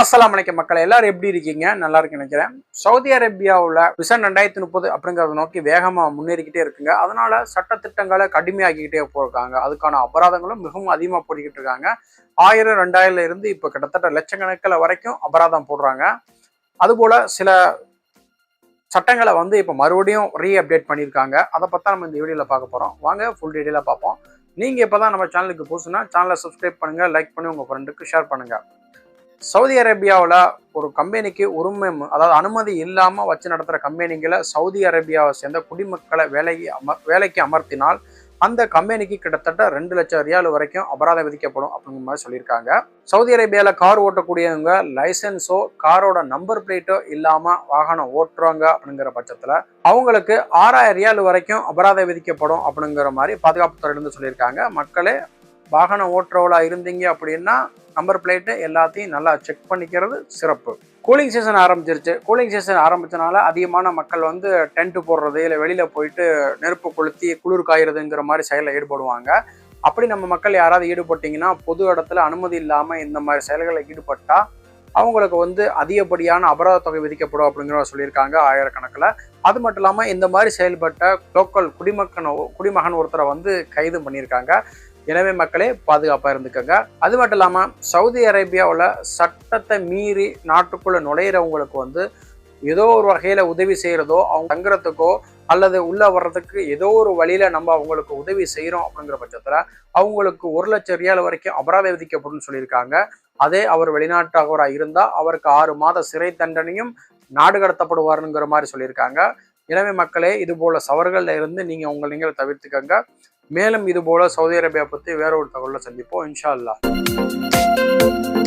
அஸ்லாம் அலைக்கும் மக்கள் எல்லாரும் எப்படி இருக்கீங்க? நல்லா இருக்கு நினைக்கிறேன். சவுதி அரேபியாவில் விசன் ரெண்டாயிரத்தி முப்பது அப்படிங்கறத நோக்கி வேகமாக முன்னேறிக்கிட்டே இருக்குங்க. அதனால சட்டத்திட்டங்களை கடுமையாக்கிக்கிட்டே போயிருக்காங்க. அதுக்கான அபராதங்களும் மிகவும் அதிகமாக போட்டுக்கிட்டு இருக்காங்க. ஆயிரம் ரெண்டாயிரம்ல இருந்து இப்போ கிட்டத்தட்ட லட்சக்கணக்கில் வரைக்கும் அபராதம் போடுறாங்க. அதுபோல சில சட்டங்களை வந்து இப்போ மறுபடியும் ரீ அப்டேட் பண்ணியிருக்காங்க. அதை பார்த்தா நம்ம இந்த வீடியோவில் பார்க்க போகிறோம் வாங்க ஃபுல் டீட்டெயிலாக பார்ப்போம். நீங்கள் இப்போ தான் நம்ம சேனலுக்கு புதுசுனா சேனலை சப்ஸ்கிரைப் பண்ணுங்கள் லைக் பண்ணி உங்கள் ஃப்ரெண்டுக்கு ஷேர் பண்ணுங்கள் சவுதி அரேபியாவில் ஒரு கம்பெனிக்கு உரிமை அதாவது அனுமதி இல்லாமல் வச்சு நடத்துகிற கம்பெனிகளை சவுதி அரேபியாவை சேர்ந்த குடிமக்களை வேலைக்கு அமர் வேலைக்கு அமர்த்தினால் அந்த கம்பெனிக்கு கிட்டத்தட்ட ரெண்டு லட்சம் ரியால் வரைக்கும் அபராதம் விதிக்கப்படும் அப்படிங்கிற மாதிரி சொல்லியிருக்காங்க. சவுதி அரேபியாவில் கார் ஓட்டக்கூடியவங்க லைசன்ஸோ காரோட நம்பர் பிளேட்டோ இல்லாமல் வாகனம் ஓட்டுறாங்க அப்படிங்கிற பட்சத்தில் அவங்களுக்கு ஆறாயிரம் ரியால் வரைக்கும் அபராதம் விதிக்கப்படும் அப்படிங்கிற மாதிரி பாதுகாப்புத்துறையிலேருந்து சொல்லியிருக்காங்க. மக்களே வாகனம் ஓட்டுறவளா இருந்தீங்க அப்படின்னா நம்பர் பிளேட்டு எல்லாத்தையும் நல்லா செக் பண்ணிக்கிறது சிறப்பு. கூலிங் சீசன் ஆரம்பிச்சிருச்சு. கூலிங் சீசன் ஆரம்பிச்சனால அதிகமான மக்கள் வந்து டென்ட் போடுறது இல்லை வெளியில் போயிட்டு நெருப்பு கொளுத்தி குளிர் காயிறதுங்கிற மாதிரி செயலில் ஈடுபடுவாங்க. அப்படி நம்ம மக்கள் யாராவது ஈடுபட்டிங்கன்னா பொது இடத்துல அனுமதி இல்லாமல் இந்த மாதிரி செயல்களில் ஈடுபட்டால் அவங்களுக்கு வந்து அதிகப்படியான அபராத தொகை விதிக்கப்படும் அப்படிங்கிற சொல்லியிருக்காங்க ஆயிரக்கணக்கில். அது மட்டும் இல்லாமல் இந்த மாதிரி செயல்பட்ட லோக்கல் குடிமக்கன் குடிமகன் ஒருத்தரை வந்து கைது பண்ணியிருக்காங்க. எனவே மக்களே பாதுகாப்பாக இருந்துக்கோங்க. அது மட்டும் இல்லாமல் சவுதி அரேபியாவில் சட்டத்தை மீறி நாட்டுக்குள்ளே நுழையிறவங்களுக்கு வந்து ஏதோ ஒரு வகையில் உதவி செய்கிறதோ அவங்க தங்குறதுக்கோ அல்லது உள்ளே வர்றதுக்கு ஏதோ ஒரு வழியில் நம்ம அவங்களுக்கு உதவி செய்கிறோம் அப்படிங்கிற பட்சத்தில் அவங்களுக்கு ஒரு லட்சம் ரியால் வரைக்கும் அபராதம் விதிக்கப்படும் சொல்லியிருக்காங்க. அதே அவர் வெளிநாட்டவராக இருந்தால் அவருக்கு ஆறு மாத சிறை தண்டனையும் நாடு கடத்தப்படுவாருங்கிற மாதிரி சொல்லியிருக்காங்க. எனவே மக்களே இது போல சவர்கள்ல இருந்து நீங்கள் உங்கள் நீங்கள் தவிர்த்துக்கங்க. மேலும் இது போல சவுதி அரேபியா பற்றி வேற ஒரு தகவலில் சந்திப்போம். இன்ஷா அல்லாஹ்.